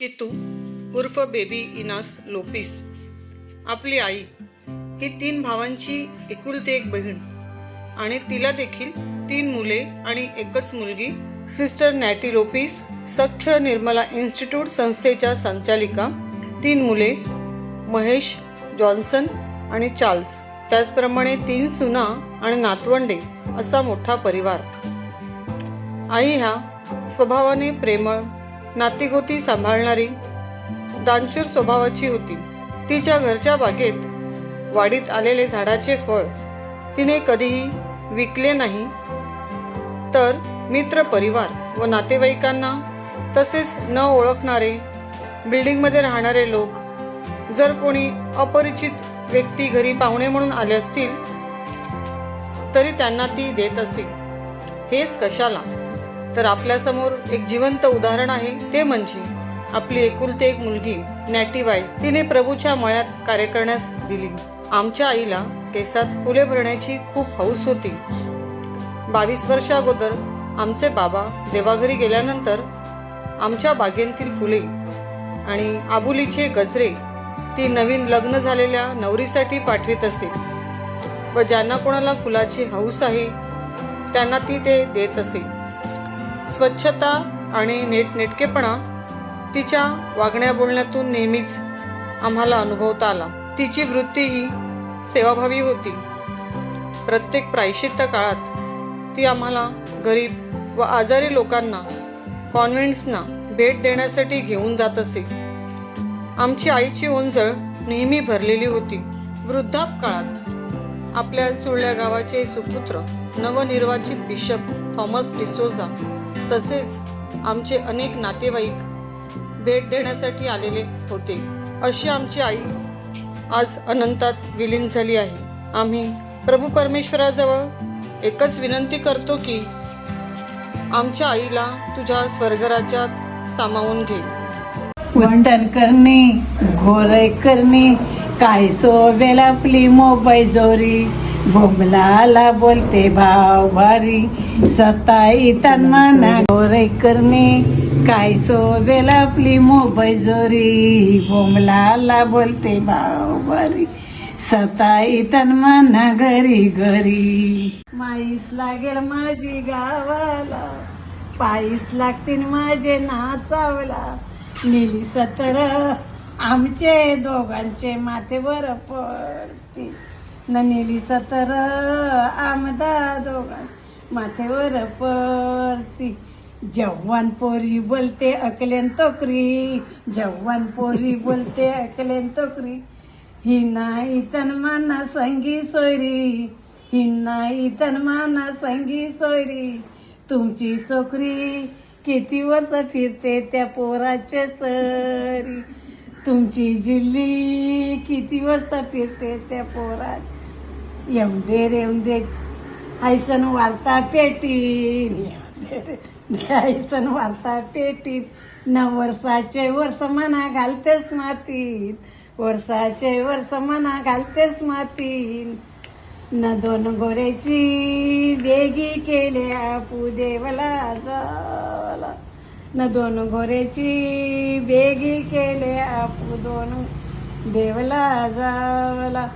कितू उर्फ बेबी इनास लोपिस आपली आई ही तीन भावांची एकुलती एक बहीण. आणि तिला देखील तीन मुले आणि एकच मुलगी सिस्टर नॅटी लोपिस सख्य निर्मला इन्स्टिट्यूट संस्थेच्या संचालिका तीन मुले महेश जॉन्सन आणि चार्ल्स. त्याचप्रमाणे तीन सुना आणि नातवंडे असा मोठा परिवार. आई ह्या स्वभावाने प्रेमळ नातीगोती सांभाळणारी दानशूर स्वभावाची होती. तिच्या घरच्या बागेत वाडीत आलेले झाडाचे फळ तिने कधीही विकले नाही. तर मित्र परिवार व नातेवाईकांना तसेच न ओळखणारे बिल्डिंगमध्ये राहणारे लोक जर कोणी अपरिचित व्यक्ती घरी पाहुणे म्हणून आले असतील तरी त्यांना ती देत असे. हेच कशाला? तर आपल्यासमोर एक जिवंत उदाहरण आहे ते म्हणजे आपली एकुलती एक मुलगी नॅटीबाई तिने प्रभूच्या मळ्यात कार्य करण्यास दिली. आमच्या आईला केसात फुले भरण्याची खूप हौस होती. बावीस वर्ष अगोदर आमचे बाबा देवाघरी गेल्यानंतर आमच्या बागेंतील फुले आणि आबुलीचे गजरे ती नवीन लग्न झालेल्या नवरीसाठी पाठवित असे व ज्यांना कोणाला फुलाची हौस आहे त्यांना ती ते देत असे. स्वच्छता आणि नेटनेटकेपणा तिच्या वागण्या बोलण्यातून नेहमीच आम्हाला अनुभवता आला. तिची वृत्ती ही सेवाभावी होती. प्रत्येक प्रायशित्त काळात ती आम्हाला गरीब व आजारी लोकांना कॉन्व्हेंट्सना भेट देण्यासाठी घेऊन जात असे. आमची आईची ओंजळ नेहमी भरलेली होती. वृद्धाप काळात आपल्या सुळल्या गावाचे सुपुत्र नवनिर्वाचित बिशप थॉमस डिसोजा तसेच आमचे अनेक नातेवाईक भेट देण्यासाठी आलेले होते. अशी आमची आई आज अनंतात विलीन झाली आहे. आम्ही प्रभू परमेश्वराजवळ एकच विनंती करतो की आमच्या आईला तुझ्या स्वर्गराज्यात सामावून घे. वंटन करणे घोरय करणे काय सोबेल आपली मोबाईल जोरी? भोगलाला बोलते भाव भारी सताई तन्माना गोरे करणे. काय सोबेल आपली मोबाईल जोरी? बोलते भाव भारी सताई तन्माना घरी घरी. माईस लागेल माझी गावाला पायीस लागतील माझे नाचावला. नेली सतर आमचे दोघांचे माते पडते पडतील. ननेली सतर आमदा दोघां माथेवर पडती. जव्हान पोरी बोलते अकलेन तोकरी. जव्हान पोरी बोलते अकलेन तोकरी. ही नाही तन्माना संगी सोयरी. ही नाही तन्माना संगी सोयरी. तुमची सोकरी किती वर्ष फिरते त्या पोराच्या सरी. तुमची जिल्ली किती वाजता फिरते त्या पोरात येऊन दे रे दे आयसन वारता पेटीन. येऊन दे रे, आयसन वार्ता पेटीत न वर्षाचे वर्ष मना घालतेस मातीत. वर्षाचे वर्ष मना घालतेस मातीत न दोन गोऱ्याची बेगी केल्या पुदेवला जाला. न दोन गोऱ्याची बेगी केल्या दोन देवला जावला